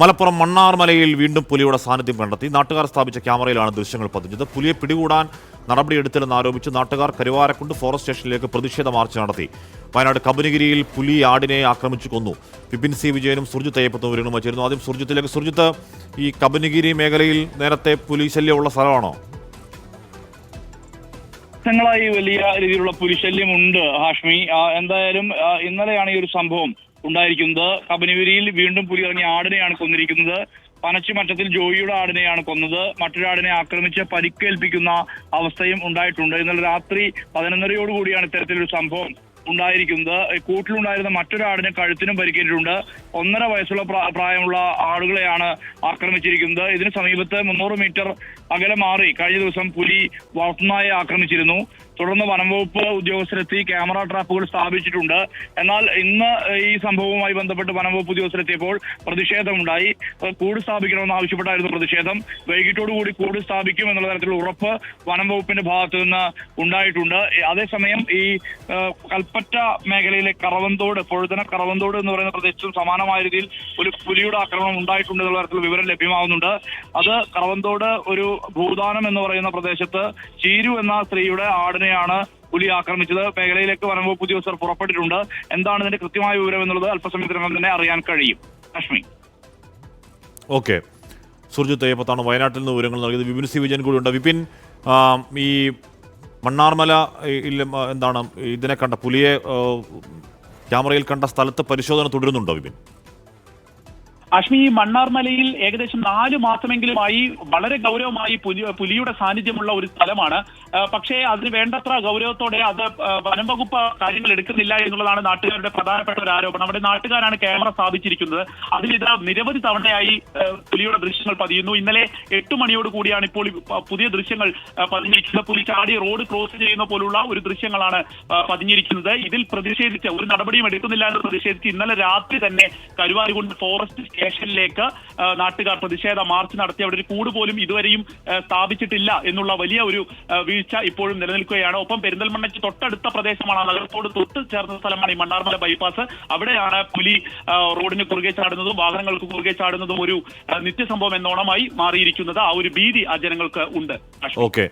മലപ്പുറം മണ്ണാർമലയിൽ വീണ്ടും പുലിയുടെ സാന്നിധ്യം കണ്ടെത്തി. നാട്ടുകാർ സ്ഥാപിച്ച ക്യാമറയിലാണ് ദൃശ്യങ്ങൾ പതിഞ്ഞത്. പുലിയെ പിടികൂടാൻ നടപടിയെടുത്തില്ലെന്ന് ആരോപിച്ച് നാട്ടുകാർ കരുവാരക്കുണ്ട് ഫോറസ്റ്റ് സ്റ്റേഷനിലേക്ക് പ്രതിഷേധ മാർച്ച് നടത്തി. വയനാട് കബനിഗിരിയിൽ പുലി ആടിനെ ആക്രമിച്ചു കൊന്നു. വിപിൻ സി വിജയനും സുർജിത്ത് അയ്യപ്പത്തും ചേരുന്നു. ആദ്യം സുർജിത്തിലേക്ക്. സുർജിത്ത് ഈ കബനിഗിരി മേഖലയിൽ നേരത്തെ പുലി ശല്യമുള്ള സ്ഥലമാണോ? വർഷങ്ങളായി വലിയ രീതിയിലുള്ള പുലിശല്യം ഉണ്ട് ഹാഷ്മി. എന്തായാലും ഇന്നലെയാണ് ഈ ഒരു സംഭവം. ഉണ്ടായിരിക്കുന്നത്. കബനിവരിയിൽ വീണ്ടും പുലി ആടിനെയാണ് കൊന്നിരിക്കുന്നത്. പനച്ചിമറ്റത്തിൽ ജോയിയുടെ ആടിനെയാണ് കൊന്നത്. മറ്റൊരാടിനെ ആക്രമിച്ച് പരിക്കേൽപ്പിക്കുന്ന അവസ്ഥയും ഉണ്ടായിട്ടുണ്ട്. ഇന്നലെ രാത്രി പതിനൊന്നരയോടുകൂടിയാണ് ഇത്തരത്തിലൊരു സംഭവം ഉണ്ടായിരിക്കുന്നത്. കൂട്ടിലുണ്ടായിരുന്ന മറ്റൊരാടിന് കഴുത്തിനും പരിക്കേറ്റിട്ടുണ്ട്. ഒന്നര വയസ്സുള്ള പ്രാ- പ്രായമുള്ള ആടുകളെയാണ് ആക്രമിച്ചിരിക്കുന്നത്. ഇതിന് സമീപത്ത് മുന്നൂറ് മീറ്റർ അകലെ മാറി കഴിഞ്ഞ ദിവസം പുലി വളർത്തുനായെ ആക്രമിച്ചിരുന്നു. തുടർന്ന് വനംവകുപ്പ് ഉദ്യോഗസ്ഥരെത്തി ക്യാമറ ട്രാപ്പുകൾ സ്ഥാപിച്ചിട്ടുണ്ട്. എന്നാൽ ഇന്ന് ഈ സംഭവവുമായി ബന്ധപ്പെട്ട് വനംവകുപ്പ് ഉദ്യോഗസ്ഥരെത്തിയപ്പോൾ പ്രതിഷേധമുണ്ടായി. കൂട് സ്ഥാപിക്കണമെന്ന് ആവശ്യപ്പെട്ടായിരുന്നു പ്രതിഷേധം. വൈകിട്ടോടുകൂടി കൂട് സ്ഥാപിക്കും എന്നുള്ള തരത്തിലുള്ള ഉറപ്പ് വനംവകുപ്പിന്റെ ഭാഗത്തു നിന്ന് ഉണ്ടായിട്ടുണ്ട്. അതേസമയം ഈ കൽപ്പറ്റ മേഖലയിലെ കറവന്തോട് പൊഴുതന കറവന്തോട് എന്ന് പറയുന്ന പ്രദേശത്തും സമാനമായ രീതിയിൽ ഒരു പുലിയുടെ ആക്രമണം ഉണ്ടായിട്ടുണ്ട് എന്നുള്ള തരത്തിലുള്ള വിവരം ലഭ്യമാവുന്നുണ്ട് അത് കറവന്തോട് ഒരു ഭൂദാനം എന്ന് പറയുന്ന പ്രദേശത്ത് ചീരു എന്ന സ്ത്രീയുടെ ആടിനെയാണ് പുലി ആക്രമിച്ചത്. മേഖലയിലേക്ക് വനംവകുപ്പ് ഉദ്യോഗസ്ഥർ പുറപ്പെട്ടിട്ടുണ്ട്. എന്താണ് ഇതിന്റെ കൃത്യമായ വിവരം എന്നുള്ളത് അല്പസമയത്തിനകം തന്നെ അറിയാൻ കഴിയും. ലക്ഷ്മി. ഓക്കെ. സുർജിത്ത് അയ്യപ്പത്താണ് വയനാട്ടിൽ നിന്ന് വിവരങ്ങൾ നൽകിയത്. വിപിൻ സി വിജയൻ കൂടി ഉണ്ട് വിപിൻ ഈ മണ്ണാർമല എന്താണ് ഇതിനെ കണ്ട പുലിയെ ക്യാമറയിൽ കണ്ട സ്ഥലത്ത് പരിശോധന തുടരുന്നുണ്ടോ വിപിൻ? അഷ്മി ഈ മണ്ണാർമലയിൽ ഏകദേശം നാല് മാസമെങ്കിലുമായി വളരെ ഗൗരവമായി പുലി പുലിയുടെ സാന്നിധ്യമുള്ള ഒരു സ്ഥലമാണ്. പക്ഷേ അതിന് വേണ്ടത്ര ഗൗരവത്തോടെ അത് വനം വകുപ്പ് കാര്യങ്ങൾ എടുക്കുന്നില്ല എന്നുള്ളതാണ് നാട്ടുകാരുടെ പ്രധാനപ്പെട്ട ഒരു ആരോപണം. അവിടെ നാട്ടുകാരാണ് ക്യാമറ സ്ഥാപിച്ചിരിക്കുന്നത്. അതിലിത് നിരവധി തവണയായി പുലിയുടെ ദൃശ്യങ്ങൾ പതിയുന്നു. ഇന്നലെ എട്ട് മണിയോട് കൂടിയാണ് ഇപ്പോൾ പുതിയ ദൃശ്യങ്ങൾ പതിഞ്ഞിരിക്കുന്നത്. പുലി ചാടി റോഡ് ക്രോസ് ചെയ്യുന്ന പോലുള്ള ഒരു ദൃശ്യങ്ങളാണ് പതിഞ്ഞിരിക്കുന്നത്. ഇതിൽ പ്രതിഷേധിച്ച് ഒരു നടപടിയും എടുക്കുന്നില്ല എന്ന് പ്രതിഷേധിച്ച് ഇന്നലെ രാത്രി തന്നെ കരുവാരുകുണ്ട് ഫോറസ്റ്റ് സ്റ്റേഷനിലേക്ക് നാട്ടുകാർ പ്രതിഷേധ മാർച്ച് നടത്തി അവിടെ ഒരു കൂട് പോലും ഇതുവരെയും സ്ഥാപിച്ചിട്ടില്ല എന്നുള്ള വലിയ ഒരു വീഴ്ച ഇപ്പോഴും നിലനിൽക്കുകയാണ്. ഒപ്പം പെരിന്തൽമണ്ണയ്ക്ക് തൊട്ടടുത്ത പ്രദേശമാണ് നഗരത്തോട് തൊട്ട് ചേർന്ന സ്ഥലമാണ് ഈ മണ്ണാർമല ബൈപ്പാസ്. അവിടെയാണ് പുലി റോഡിന് കുറുകെ ചാടുന്നതും വാഹനങ്ങൾക്ക് കുറുകെ ചാടുന്നതും ഒരു നിത്യസംഭവം എന്നോണമായി മാറിയിരിക്കുന്നത്. ആ ഒരു ഭീതി ആ ജനങ്ങൾക്ക് ഉണ്ട്. ഓക്കെ.